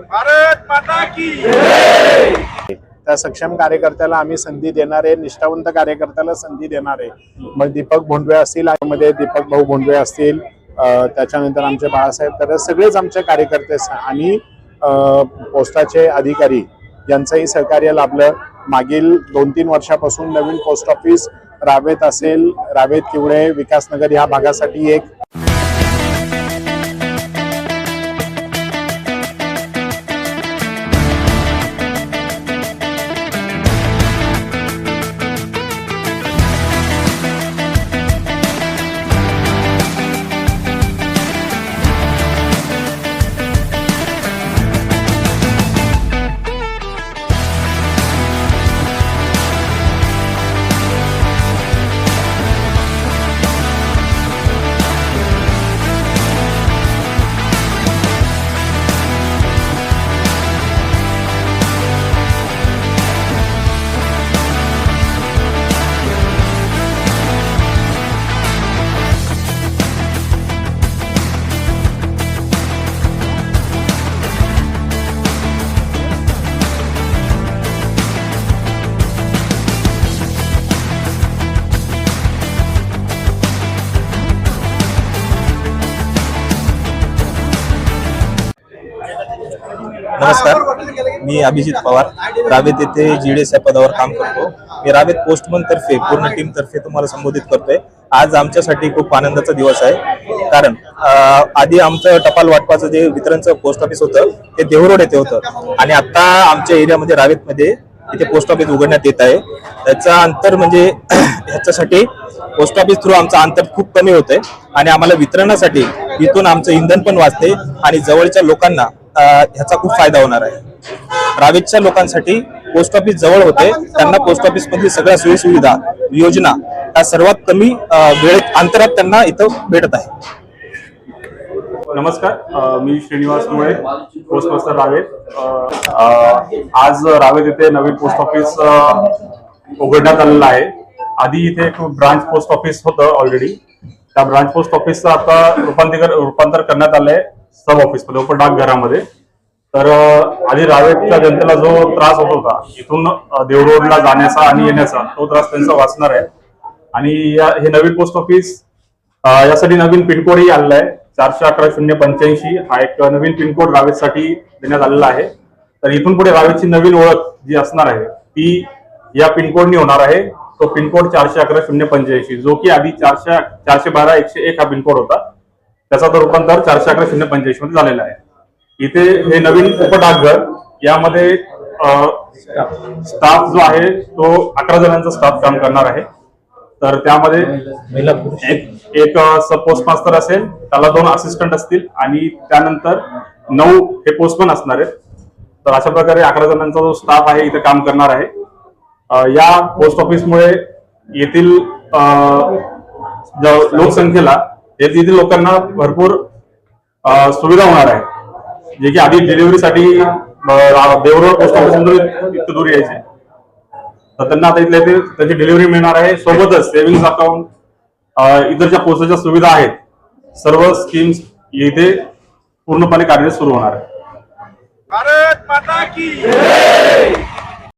भारत माता की त्या सक्षम कार्यकर्त्याला आम्ही संधी देणार आहे निष्ठावंत कार्यकर्त्याला संधी देणार आहे. मग दीपक भोंडवे असतील मध्ये दीपक भाऊ भोंडवे असतील त्याच्यानंतर आमचे बाळासाहेब तर सगळेच आमचे कार्यकर्ते आणि पोस्टाचे अधिकारी यांचंही सहकार्य लाभलं. मागील दोन तीन वर्षापासून नवीन पोस्ट ऑफिस रावेत असेल रावेत किवळे विकासनगर ह्या भागासाठी एक नमस्कार. मी अभिजित पवार. रावेत येथे जीडीएस या पदावर काम करतो. मी रावेत पोस्टमन तर्फे पूर्ण टीम तर्फे तुम्हाला संबोधित करतोय. आज आमच्यासाठी खूप आनंदाचा दिवस आहे. कारण आधी आमचं टपाल वाटपाचं जे वितरणचं पोस्ट ऑफिस होतं ते देवरोड येथे होतं. आणि आता आमच्या एरियामध्ये रावेतमध्ये इथे पोस्ट ऑफिस उघडण्यात येत आहे. त्याचा अंतर म्हणजे ह्याच्यासाठी पोस्ट ऑफिस थ्रू आमचं अंतर खूप कमी होतंय. आणि आम्हाला वितरणासाठी इथून आमचं इंधन पण वाचते आणि जवळच्या लोकांना ह्याचा खूप फायदा होणार आहे. रावेतच्या लोकांसाठी पोस्ट ऑफिस जवळ होते. त्यांना पोस्ट ऑफिस मधील सगळ्या सोयीसुविधा योजना ह्या सर्वात कमी वेळेत अंतरात त्यांना इथं भेटत आहे. नमस्कार. मी श्रीनिवास मुळे पोस्ट मास्टर रावेत. आज रावेत येथे नवीन पोस्ट ऑफिस उघडण्यात आलेलं आहे. आधी इथे एक ब्रांच पोस्ट ऑफिस होतं ऑलरेडी त्या ब्रांच पोस्ट ऑफिसचं आता रूपांतर रूपांतर करण्यात आलंय. सब ऑफिसमध्ये उप डाकघरामध्ये तर आधी रावेतच्या जनतेला जो त्रास होत होता इथून देवरोडला जाण्याचा आणि येण्याचा तो त्रास त्यांचा वाचणार आहे. आणि हे नवीन पोस्ट ऑफिस यासाठी नवीन पिनकोडही आलेला आहे चारशे अकरा शून्य पंच्याऐंशी हा एक नवीन पिनकोड रावेतसाठी देण्यात आलेला आहे. तर इथून पुढे रावेतची नवीन ओळख जी असणार आहे ती या पिनकोडनी होणार आहे. तो पिनकोड चारशे अकरा शून्य पंच्याऐंशी जो की आधी चारशे चारशे बारा एकशे एक हा पिनकोड होता. त्याचा तो रूपांतर चारशे अकरा शून्य पंच्याऐंशी मध्ये झालेला आहे. इथे हे नवीन उपडाकघर यामध्ये स्टाफ जो आहे तो अकरा जणांचा स्टाफ काम करणार आहे. तर त्यामध्ये एक एक सब पोस्ट मास्टर असेल त्याला दोन असिस्टंट असतील आणि त्यानंतर नऊ हे पोस्टमन असणार आहेत. तर अशा प्रकारे अकरा जणांचा जो स्टाफ आहे इथे काम करणार आहे. या पोस्ट ऑफिसमुळे येथील लोकसंख्येला येथील लोकांना भरपूर सुविधा होणार आहे. जे की आधी डिलिव्हरीसाठी देवरोड पोस्ट ऑफिस इतकं दूर यायचे. तर त्यांना आता इथल्या इथे त्याची डिलिव्हरी मिळणार आहे. सोबतच सेव्हिंग अकाउंट इतर ज्या पोस्टाच्या सुविधा आहेत. सर्व स्कीम्स इथे पूर्णपणे कार्यरत सुरू होणार आहे भारत माता की